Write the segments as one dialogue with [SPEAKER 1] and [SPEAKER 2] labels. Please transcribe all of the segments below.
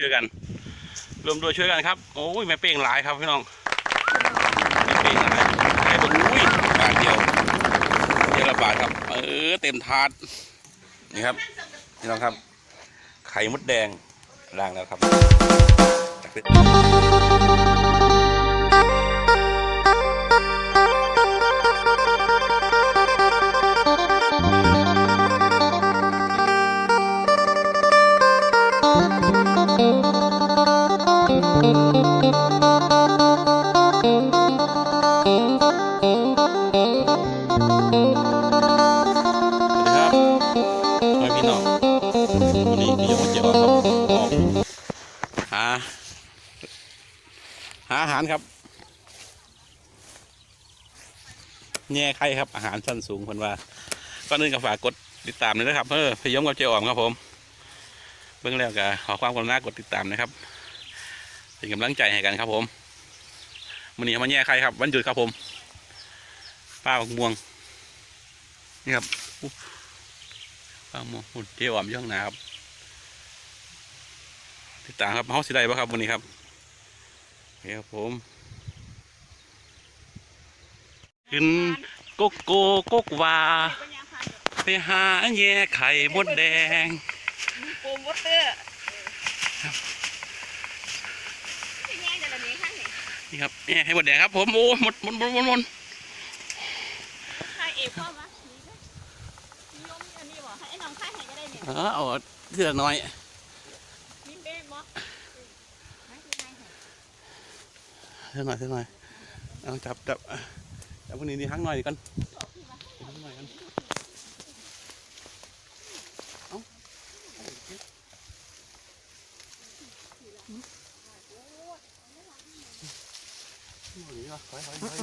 [SPEAKER 1] ช่วยกันรวมด้วยช่วยกันครับโอ้ยแม่เป้งหลายครับพี่น้องแม่เป้งหลายไอ้บนอุ้ยบาทเดียวเดียวละบาทครับ เออเต็มถาดนี่ครับพี่น้องครับ ไข่มดแดงลางแล้วครับ แง่ไข่ครับอาหารชั้นสูงคนว่าก็นึกกับฝากกดติดตามเลยนะครับเออพยงกับเจออมครับผม เบื้องแล้วก็ขอความกรุณากดติดตามนะครับเป็นกำลังใจให้กันครับผมวันนี้มาแง่ไข่ครับ วันหยุดครับผมป้าบักม่วงนี่ครับป้าบักม่วงหุ่นเจออมอยู่ข้างน้าครับติดตามครับเฮาสิได้ป่ะครับวันนี้ครับโอเคครับผม ขึ้นโกโก้กกวาไปหาแย่ไข่มดแดง
[SPEAKER 2] โปรโมเตอร์ที่แง่จะแบบนี้ข้างไหน
[SPEAKER 1] นี่ครับแย่ไข่มดแดงครับ ผมโอ้หมดหมดหมดหมดหมด
[SPEAKER 2] ใครเอฟพ่อมะนี่ก็นิยมอันนี้บ่ให้ไอ้น้องค่ายให้ก็ได้เนี่ย
[SPEAKER 1] เออเอาเสื้อน้อย
[SPEAKER 2] มีเบ้บ่ให้ที่ให้ให้
[SPEAKER 1] เสื้อน้อยเสื้อน้อยเอาจับจับ จับพวกนี้นี่หักหน่อยดีกันหักหน่อยกันเอาเอาอย่างนี้วะถอยถอยถอย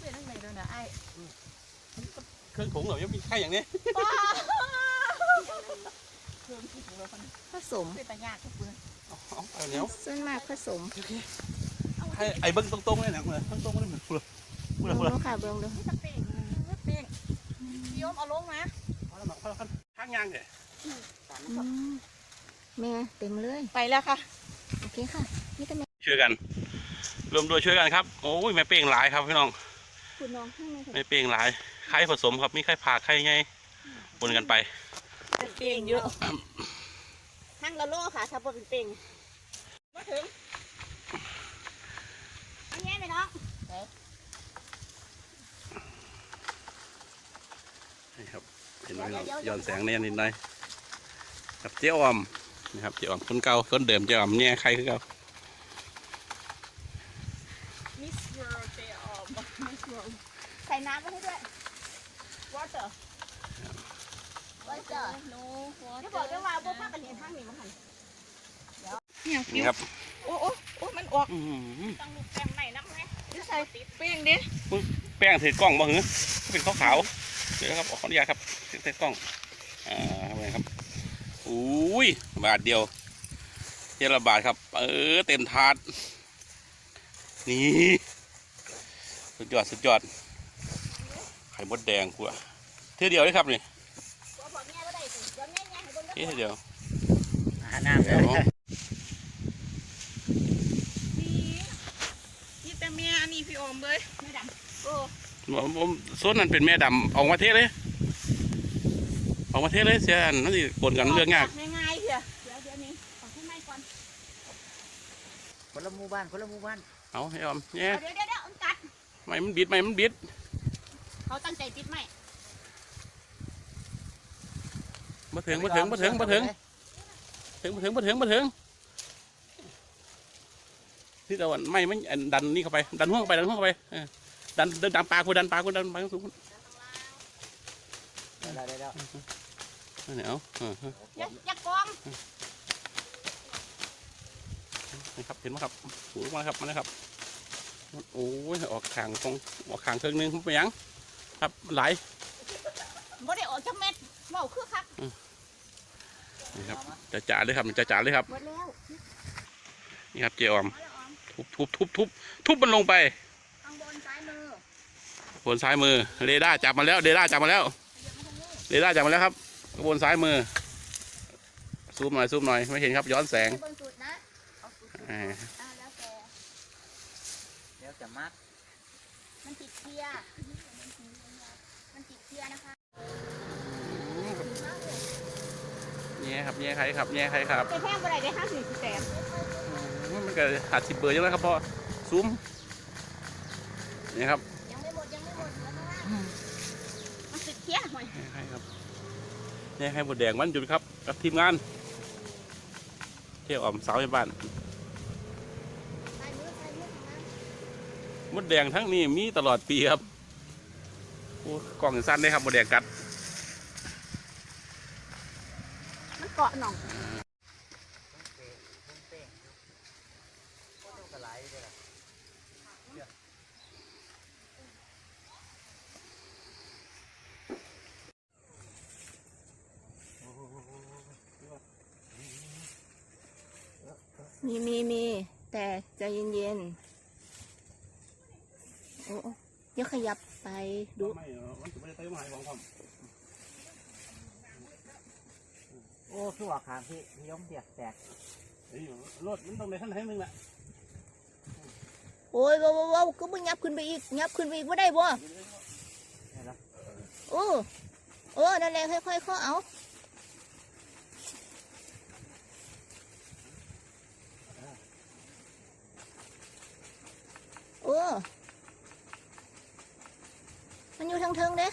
[SPEAKER 2] เป็นตั้งไหนด้วยนะไอ้
[SPEAKER 1] เครื่องถุงเหรอยังมีไข่อย่างนี้
[SPEAKER 2] ป้าเครื่องที่ของเราคน
[SPEAKER 3] ผสม
[SPEAKER 2] เป็นตายากทุกคน
[SPEAKER 1] เอาเอาเอาเดี๋ยว
[SPEAKER 3] ส่วนมากผสม
[SPEAKER 1] ให้ไอ้เบิ้งตรงๆเลยนะเหมือนตรงๆเลยเหมือนพูดพูด
[SPEAKER 3] เบิ่ง
[SPEAKER 1] พูด
[SPEAKER 3] ดูค่ะเบิ่งดู
[SPEAKER 2] นี่ตะเป่งเป่งนิยมเอาลงมา
[SPEAKER 1] พอแล้วพอแล้วข้างยางเลย
[SPEAKER 3] อืมแม่เต็มเลย
[SPEAKER 2] ไปแล้วค่ะ
[SPEAKER 3] โอเคค่ะนี่ก็แม่
[SPEAKER 1] ช่วยกันรวมด้วยช่วยกันครับ โอ้ยแม่เป้งหลายครับพี่น้อง
[SPEAKER 3] คุณน้องข้างใน
[SPEAKER 1] แม่เป้งหลาย ไข่ผสมครับมีไข่ผ่าไข่ไงปนกันไป
[SPEAKER 2] เป่งเยอะทั้งละโลค่ะถ้าบ่เป็นเป่งมาถึงอันนี้ไหมน้อง
[SPEAKER 1] นี่ครับเห็นไหมครับย้อนแสงเนี่ยนิดหน่อยกับเจ๊ออมนะครับเจ๊ออมคนเก่าคนเดิมเจ๊ออมเนี่ยใครคือเก่า
[SPEAKER 2] มิสเวอร์เจออมมิสเวอร์ใส่น้ำมาให้ด้วย water water no water จะบอกได้ว่าพวกภาคกันเห็นทางนี้มันหัน
[SPEAKER 1] นี่ครับ
[SPEAKER 2] โอ้โอ้โอ้มันออก
[SPEAKER 1] อื้อหือ
[SPEAKER 2] ต้องลูกแป้งไหนน้ำไหมที่ใส่ติดแป้งดิ
[SPEAKER 1] แป้งถือกล้องบ่หือเป็นขาวๆเดี๋ยวนะครับขออนุญาตครับถือกล้องอ่าทำไงครับอุ้ยบาทเดียวเจ็ดละบาทครับ เออเต็มถาดนี่สุดยอดสุดยอดไข่มดแดงกูอะเท่าเดียวเลยครับนี่
[SPEAKER 2] ตัวบอกแม่ว่าได้สิเดี๋ยวแม่แม่ให้เบน
[SPEAKER 1] เท่าเดียว
[SPEAKER 4] หาน้ำ
[SPEAKER 1] เดี๋ยว
[SPEAKER 2] นี่นี่แต่แม่อันนี้พี่อมเลยไม่ดำโอ้
[SPEAKER 1] ผมผมส่วนนั้นเป็นแม่ดำออกมาเทศเลยออกมาเทศเลยเสียอันนั่นสิปนกันเรื่องยาก
[SPEAKER 2] ง่ายๆเถอะเดี๋ยวเดี๋ยวนี้ขอให้ไหม้ก่อน
[SPEAKER 4] คนละหมู่บ้านคนละหมู่บ้าน
[SPEAKER 1] เอาให้ออมเนี่ย
[SPEAKER 2] เดี๋ยวเดี๋ยวเดี๋ยวมันกัด
[SPEAKER 1] ไม่มันบิดไม่มันบิด
[SPEAKER 2] เขาตั้งใจติดไหม
[SPEAKER 1] มาถึงมาถึงมาถึงมาถึงถึงมาถึงมาถึงมาถึงที่ตะวันไม่มันอันดันนี่เข้าไป ดันห่วงเข้าไปดันห่วงเข้าไปเออดันดันดันปลากูดันปลากูดันปลากูสูง
[SPEAKER 4] ได้ได้แล้ว
[SPEAKER 1] นั่นแหละเอาเออเออ
[SPEAKER 2] อย่าอย่ากอง
[SPEAKER 1] นี่ครับเห็นไหมครับหูมาแล้วครับมาแล้วครับโอ้ยออกขางตรงออกขางเครื่องนึงไปยัง ครับไหลาย
[SPEAKER 2] บ่ได้ออกจากเม็ดเมาคือคัก
[SPEAKER 1] นี่ครับจะจ่าเลยครับจะจ่าเลยครับ
[SPEAKER 3] หมดแล้ว
[SPEAKER 1] นี่ครับเจออม
[SPEAKER 2] เอาละออม
[SPEAKER 1] ทุบทุบทุบทุบทุบมันลงไป
[SPEAKER 2] ข้างบนซ้ายมือบ
[SPEAKER 1] นซ้ายมือเรดาร์จับมาแล้วเรดาร์จับมาแล้ว
[SPEAKER 2] เดี๋ยวมาทางนี้
[SPEAKER 1] เรดาร์จับมาแล้วครับบนซ้ายมือซูมหน่อยซูมหน่อยไม่เห็นครับย้อนแสง
[SPEAKER 3] ให้บนสุดนะ
[SPEAKER 2] เอาสุด
[SPEAKER 1] อ่า
[SPEAKER 2] อ่าแล้วแต่
[SPEAKER 4] แล้วจะมัก
[SPEAKER 2] มันติดเกียร์
[SPEAKER 1] แง่ครับแง่ใครครับแง่ใครครับ
[SPEAKER 2] ไปแพงเมื่อไหร่ได้ห้าสิบแสน
[SPEAKER 1] อืมมันก็หัดสิบเบอร์ยังไงครับพ่อซูมนี่ครับ
[SPEAKER 3] ยังไม่หมดยังไม่หมดเหลือข้างล่าง
[SPEAKER 2] มันติดเกียร์หน่อย
[SPEAKER 1] แง่ใครครับแง่ใครบดแดงวันหยุดครับกับทีมงาน เที่ยวอ่อมสาวในบ้าน
[SPEAKER 3] ใส่มือใส่มือข้างล่าง
[SPEAKER 1] มดแดงทั้งนี้มีตลอดปีครับโอ้กล่องสั้นเลยครับมดแดงกัด
[SPEAKER 2] มัน เกาะหน่อง
[SPEAKER 4] เป้งเป้งโอ้ต้องกระไรเลยล่ะ
[SPEAKER 3] มีมีมีแต่ใจเย็นๆโอ้โอ้เดี๋ยวขยับไปดู
[SPEAKER 1] ไม่มันจะไม่ได้เติมหายของผม
[SPEAKER 4] โอ้คือว่าขางพี่พี่ยมเดียกแตก
[SPEAKER 1] รถมันต้องในขั้นไหนนึงแหละ
[SPEAKER 3] โอ้ยว้าวว้าวว้าวก็มึงยับขึ้นไปอีกยับขึ้นไปอีกว่าได้บ่
[SPEAKER 4] นี่ละ
[SPEAKER 3] โอ้โอ้นั่นแหละค่อยๆเข้าเอาโอ้มันอยู่ทางเทิงเด้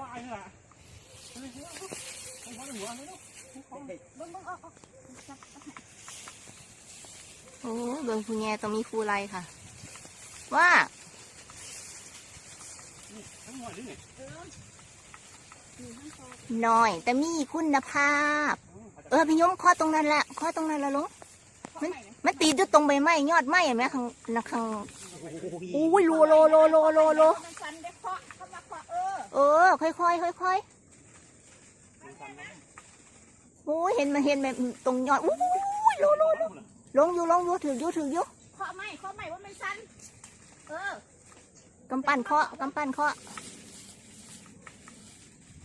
[SPEAKER 1] วิเคราไอ้นี่แหละเฮ้ยหัวหัวหัวหัวเนาะ
[SPEAKER 3] โอ้เบิ่งผู้แง่ต้องมีครูไรค่ะ ว่า
[SPEAKER 1] ทั้งหัวนี่นี่
[SPEAKER 3] หน่อย แต่มีคุณภาพ เออพี่ยมข้อตรงนั้นแหละข้อตรงนั้นละลุงมันมันตีดอยู่ตรงใบไม้ยอดไม้เห็นไหมข้างข้างโอ้ยโลโลโลโลโลโล
[SPEAKER 2] เคาะเออ
[SPEAKER 3] เออ ค่อยๆค่อยๆโอ้ยเห็นมาเห็นแบบตรงยอดอุ้ยโลโลโลลงอยู่ลงอยู่ถืออยู่ถืออยู่
[SPEAKER 2] เคาะไม่เคาะไม่ว่ามันสั้นเออกำ
[SPEAKER 3] ปั้นเคาะกำปั้นเคาะ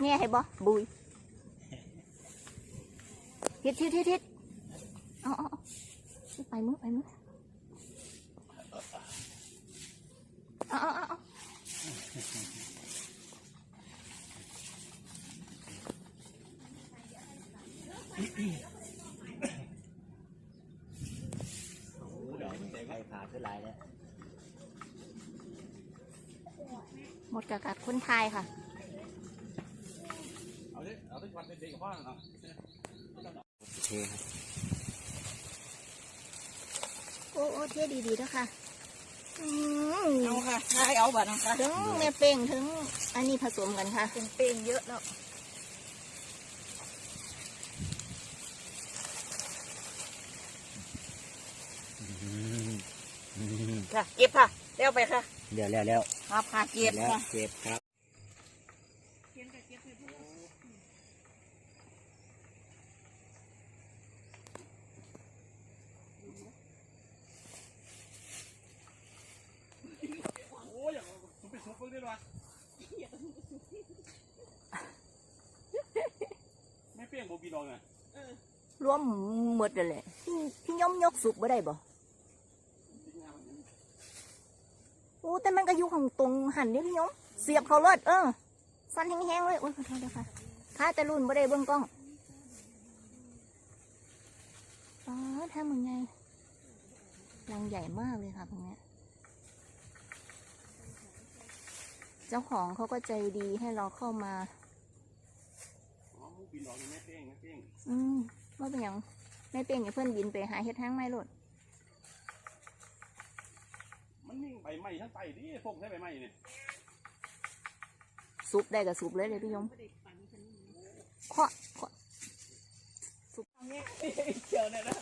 [SPEAKER 3] แง่ให้บ่บุยทิศทิศทิศทิศเอาเอาเอาไปมือไปมือเอาเอาเอาเอา
[SPEAKER 4] โอ้ดอก ใครผ่าขึ้นไรแล้ว
[SPEAKER 3] หมดกะกัดคนไทยค่ะ
[SPEAKER 1] เอาดิเอาดิวันเด็กๆกับพ่อเนาะ
[SPEAKER 4] โอเคครับ
[SPEAKER 3] โอ้โอ้เที่ยดีๆแล้วค่ะอืม
[SPEAKER 2] เอาค่ะได้เอาบัตรนะคะ
[SPEAKER 3] ถึงแม่เป้งถึงอันนี้ผสมกันค่ะ
[SPEAKER 2] เป็นเป้งเยอะแล้ว ค่ะ เก็บค่ะเร็วไปค่ะ
[SPEAKER 4] เดี๋ยวแล้วแล้ว
[SPEAKER 2] ครับค่ะเก็บ
[SPEAKER 4] แล้ว
[SPEAKER 2] ค่ะ
[SPEAKER 4] เก็บครับ
[SPEAKER 1] โอ้ยมันไปสุกเพิ่งได้หรอไม่เปรี้ยงโบบีดองอะ
[SPEAKER 3] รวมหมดเลยแหละพี่พี่ย่อมยกสุกบ่ได้บ่โอ้แต่มันก็อยู่ของตรงหันนี่พี่ยมเสียบเขาเลิศเออฟันแห้งๆเลยโอ้ยขอโทษด้วยค่ะถ้าแต่รุ่นบ่ได้เบิ่งกล้องอ๋อถ้ามึงไงรังใหญ่มากเลยค่ะตรงเนี้ยเจ้าของเขาก็ใจดีให้เราเข้ามา
[SPEAKER 1] อ๋อไม่เป็นไรไม่เป่งไม่เป่ง
[SPEAKER 3] อืมว่าเป็นหยังไม่เป็นอย่าเพื่อนบินไปหาเฮ็ดทางไม่โลด
[SPEAKER 1] มันนิ่งใบไม้ทั้งไตดิพวกใช้ใบไม้เนี่ย
[SPEAKER 3] ซุปได้กับซุปเลยเลยพี่ยมเคาะเคาะ
[SPEAKER 2] เจียวเนี่ยนะ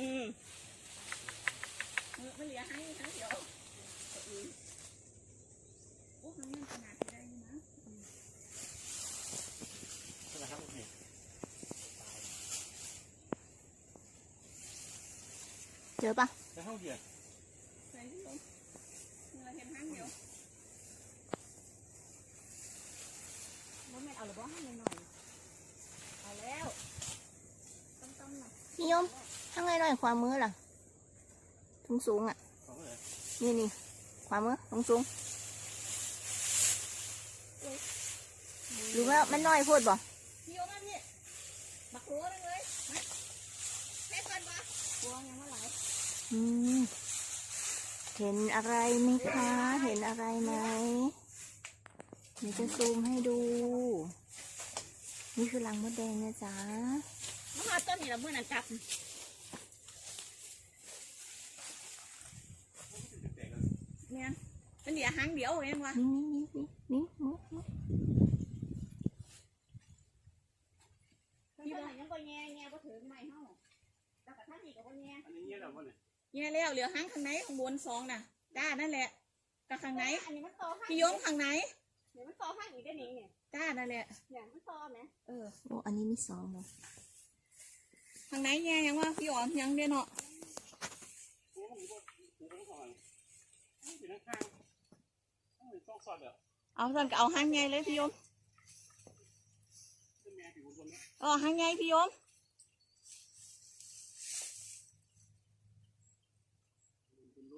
[SPEAKER 2] อืมมันเหลือให้ทั้งเดียวโอ้มันมันขนาดได้นะ
[SPEAKER 1] นะครับนี่
[SPEAKER 3] เจอปะ
[SPEAKER 1] แล้วห้องเดียว
[SPEAKER 2] ใส่ที่ลมเราเห็นทั้งเดียวมันไม่เอาหรือบ้างให้หน่อยเอาแล้วต้องต้องหน่อย
[SPEAKER 3] พี่ยมทางไงหน่อยความมือล่ะสูงสูงๆอะ
[SPEAKER 1] ของเลย
[SPEAKER 3] นี่นี่ความมือสูงสูงหรือว่ามันน้อยโพูดบ่
[SPEAKER 2] พี่โยมาพี่บักหัวเลยมาแค่ก่อนปะหัวยังไม่ไหล
[SPEAKER 3] อืม เห็นอะไรไหมคะ เห็นอะไรไหมเดี๋ยวจะซูมให้ดู นี่คือรังมดแดงนะจ๊ะ
[SPEAKER 2] มาหาต้นนี่ละเมื่อนั้นจับเนี่ยมันเดี๋ยวหางเดียวเองวะ
[SPEAKER 3] นี่นี่นี่นี่มุกมุก
[SPEAKER 2] พี่ว่ายังก็แง่แง่ก็ถึงไม่เฮาแล้วก็ท่านนี่ก็บ่แง่
[SPEAKER 1] อันนี้เงี้ยแล้วมั้งเนี่ย
[SPEAKER 2] แง่แล้วเหลือหางข้างในข้างบนสองน่ะจ้านั่นแหละกับข้างใน
[SPEAKER 5] อันนี้มันโตห้าง
[SPEAKER 2] พี่โยมข้างใน
[SPEAKER 5] เดี๋ยวมันโตห้างอีกได้นี่เนี่ย
[SPEAKER 2] จ้านั่นแหละ
[SPEAKER 5] เนี่ยมันโตไหม
[SPEAKER 2] เออ
[SPEAKER 3] โอ้อันนี้มีสองเลย
[SPEAKER 2] ข้างในแง่ยังว่าพี่อ๋อมยังเด้เนาะ
[SPEAKER 1] โอ้โหมีคนมีคนสอนอยู่ข้างๆต้องมีต้องสอดเด้อ
[SPEAKER 2] เอาสั่นก็เอาหางใหญ่เลยพี่โยม
[SPEAKER 1] ขึ้นแม่ผิวคนนี้
[SPEAKER 2] เอาหางใหญ่พี่โยม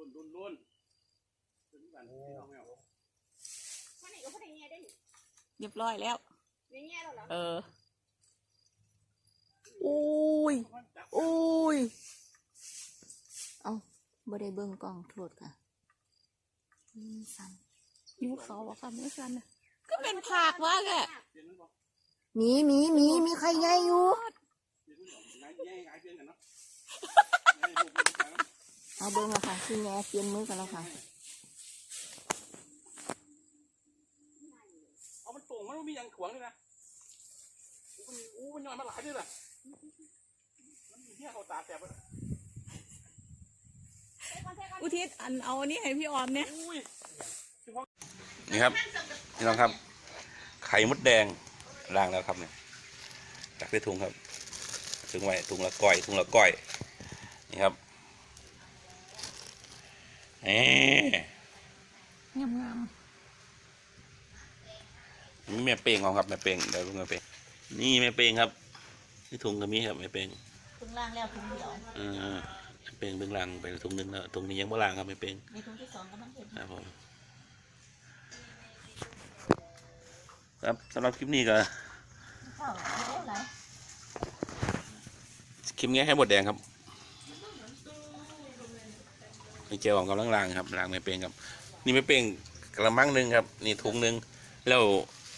[SPEAKER 1] รุ่นรุ่นรุ่นรุ่นกันพี่น้องแมว
[SPEAKER 5] มันนี่ก็พอดีเงี้ยได้นี่
[SPEAKER 2] เรียบร้อยแล้ว
[SPEAKER 5] นี่เงี้ยแล้วเหรอ
[SPEAKER 2] เอออุ้ยอุ้ย
[SPEAKER 3] บ่ได้เบิ่งกล้องโทษค่ะนี่สั่น
[SPEAKER 2] ยูเขาอะค่ะไม่ซันนะก็เป็นผักวะแก
[SPEAKER 1] เปลี่ยนมันบอก
[SPEAKER 3] มีมีมีมีใครใหญ่อยู่
[SPEAKER 1] เปลี่ยนมันบอกง่ายง่ายง่าย เปลี่ยนกันเนาะง่ายลูกมันจะ
[SPEAKER 3] เอาเบิ่งแล้วค่ะคือแง่เปลี่ยนมือกันแล้วค่ะ
[SPEAKER 1] เอามันโป่งมันมีอย่างขวางเลยนะมันอู้มันย้อนมาหลายด้วยล่ะมันมีเหี้ยเขาตาแสบเลย
[SPEAKER 2] อุทิศอันเอาอันนี้ให้พี่ออมเนี่ย
[SPEAKER 1] อุ้ยนี่ครับนี่น้องครับ ไข่มดแดงล้างแล้วครับเนี่ยตักใส่ถุงครับถุงไว้ถุงละก้อยถุงละก้อยนี่ครับ เอ๊ะ
[SPEAKER 3] งามงาม
[SPEAKER 1] นี่แม่เป้งเอาครับแม่เป้งเดี๋ยวลุงแม่เป้งนี่แม่เป้งครับนี่ถุงก็มีครับแม่เป้ง
[SPEAKER 3] ถุงล่างแล้วถุงเดียว
[SPEAKER 1] เออแม่เป้งเบื้องล่างไปถุงหนึงแล้วถุงนี้ยังบ่ล่างครับแม่เป้ง
[SPEAKER 3] ในถุงที่สองก็ต้องเห็น
[SPEAKER 1] ครับผมครับสำหรับคลิปนี้ก็
[SPEAKER 3] เข้าไม่ได้ไร
[SPEAKER 1] คลิปนี้ให้หมดแดงครับ นี่เจียวของกำลังล้างครับล้างไม่เป้งครับ นี่ไม่เป้งกระมังหนึ่งครับ นี่ถุงหนึ่งแล้ว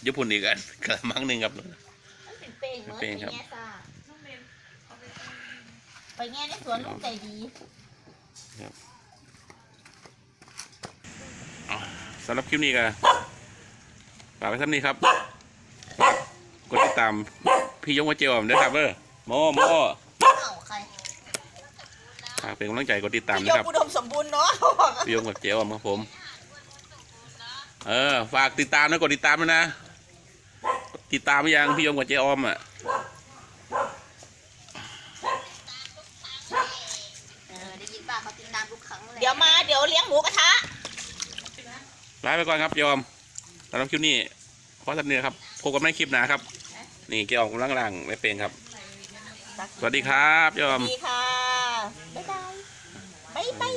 [SPEAKER 1] ญี่ปุ่นอีกอันกระมังหนึ่งครับ
[SPEAKER 3] มันเป็นเป้งเหมือน
[SPEAKER 1] เป้งครับ
[SPEAKER 3] แง่ซ่าไปแง่ในสวนลุงใจดี
[SPEAKER 1] สำหรับคลิปนี้ก็ฝากไว้ท่านี้ครับฝากกดติดตามพี่ยงว่าเจียวผมด้วยครับเออโมโม
[SPEAKER 3] เอาใคร
[SPEAKER 1] ฝากเป็นกำลังใจกดติดตาม
[SPEAKER 2] พี่
[SPEAKER 1] นะ
[SPEAKER 2] โย
[SPEAKER 1] ครับ
[SPEAKER 2] มอุดมสมบูรณ์เนาะ
[SPEAKER 1] พี่ยงกับเจียวครับผม เออ ฝากติดตามนะกดติดตามด้วยนะ ติดตามไปยังพี่ยงกับเจออมอะ
[SPEAKER 3] เออได้ยินป่ะเขาติดตามทุกครั้งเลย
[SPEAKER 2] เดี๋ยวมาเดี๋ยวเลี้ยงหมูกระทะ
[SPEAKER 1] ลาไปก่อนครับเจออมสำหรับคลิปนี้ขอสับเนื้อครับพบกันในคลิปหน้าครับ นี่เจออมกำลังล่างไม่เป็นครับ สวัสดีครับเจออม
[SPEAKER 2] ดีค่ะ
[SPEAKER 3] บ๊ายบาย
[SPEAKER 2] บ๊า